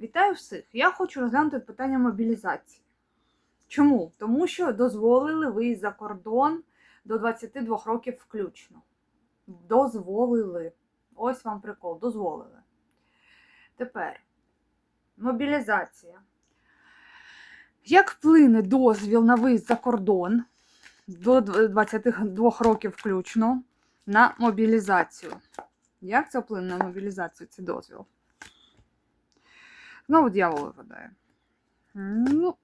Вітаю всіх! Я хочу розглянути питання мобілізації. Чому? Тому що дозволили виїзд за кордон до 22 років включно. Дозволили. Ось вам прикол, дозволили. Тепер мобілізація. Як вплине дозвіл на виїзд за кордон до 22 років включно на мобілізацію? Як це вплине на мобілізацію, цей дозвіл? Знову дьявол випадає. Ну,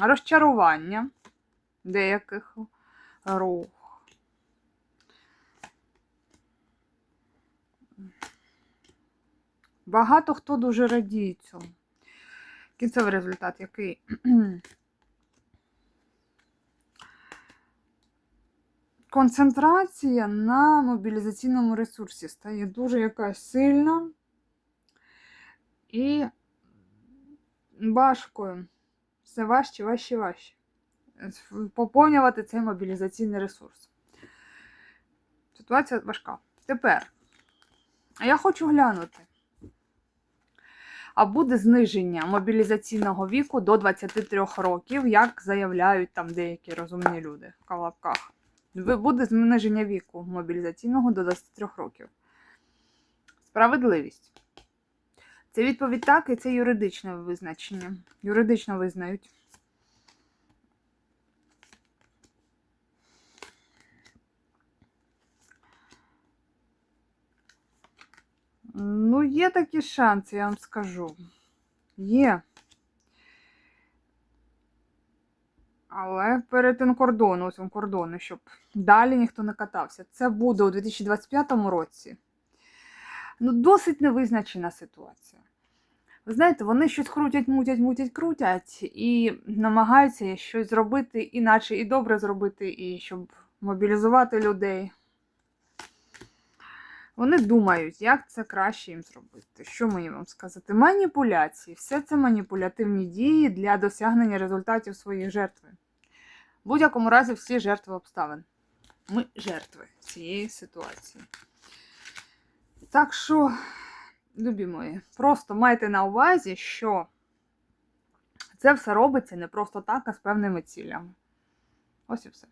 розчарування деяких рух. Багато хто дуже радіє цьому. Кінцевий результат який? Концентрація на мобілізаційному ресурсі стає дуже якась сильна і важко, все важче, важче, важче поповнювати цей мобілізаційний ресурс. Ситуація важка. Тепер я хочу глянути. А буде зниження мобілізаційного віку до 23 років, як заявляють там деякі розумні люди в калапках. Буде зниження віку мобілізаційного до 23 років. Справедливість. Це відповідь так, і це юридичне визначення. Юридично визнають. Ну, є такі шанси, я вам скажу. Є. Але перетин кордону, ось він кордону, щоб далі ніхто не катався. Це буде у 2025 році. Ну, досить невизначена ситуація. Ви знаєте, вони щось крутять, мутять, мутять, крутять і намагаються щось зробити іначе і добре зробити, і щоб мобілізувати людей. Вони думають, як це краще їм зробити. Що мені вам сказати? Маніпуляції. Все це маніпулятивні дії для досягнення результатів своєї жертви. В будь-якому разі всі жертви обставин. Ми жертви цієї ситуації. Так що, любі мої, просто майте на увазі, що це все робиться не просто так, а з певними цілями. Ось і все.